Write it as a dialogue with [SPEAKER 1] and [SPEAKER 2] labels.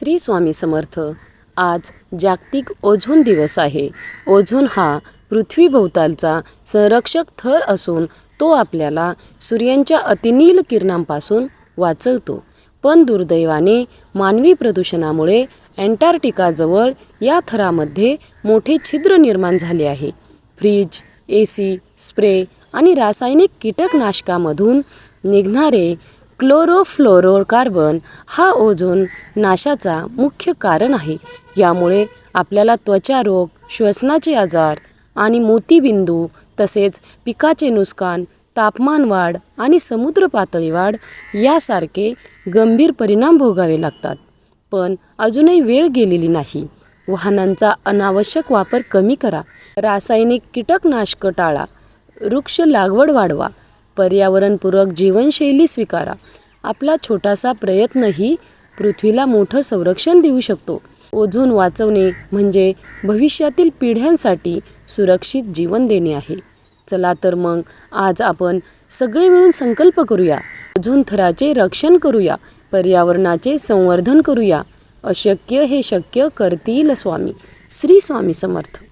[SPEAKER 1] श्री स्वामी समर्थ. आज जागतिक ओझोन दिवस आहे. ओझोन हा पृथ्वीभोवतालचा संरक्षक थर असून तो आपल्याला सूर्यांच्या अतिनील किरणांपासून वाचवतो. पण दुर्दैवाने मानवी प्रदूषणामुळे अँटार्क्टिकाजवळ या थरामध्ये मोठे छिद्र निर्माण झाले आहे. फ्रीज ए सी स्प्रे आणि रासायनिक कीटकनाशकामधून निघणारे क्लोरोफ्लोरोकार्बन हा ओझोन नाशाचा मुख्य कारण आहे. यामुळे आपल्याला त्वचा रोग श्वसनाचे आजार आणि मोतीबिंदू तसेच पिकाचे नुकसान तापमान वाढ आणि समुद्र पातळी वाढ यासारखे गंभीर परिणाम भोगावे लागतात. पण अजूनही वेळ गेलेली नाही. वाहनांचा अनावश्यक वापर कमी करा. रासायनिक कीटकनाशक टाळा. वृक्ष लागवड वाढवा. पर्यावरणपूरक जीवनशैली स्वीकारा. आपला छोटासा प्रयत्नही पृथ्वीला मोठं संरक्षण देऊ शकतो. ओझोन वाचवणे म्हणजे भविष्यातील पिढ्यांसाठी सुरक्षित जीवन देणे आहे. चला तर मग आज आपण सगळे मिळून संकल्प करूया. ओझोन थराचे रक्षण करूया. पर्यावरणाचे संवर्धन करूया. अशक्य हे शक्य करतील स्वामी. श्री स्वामी समर्थ.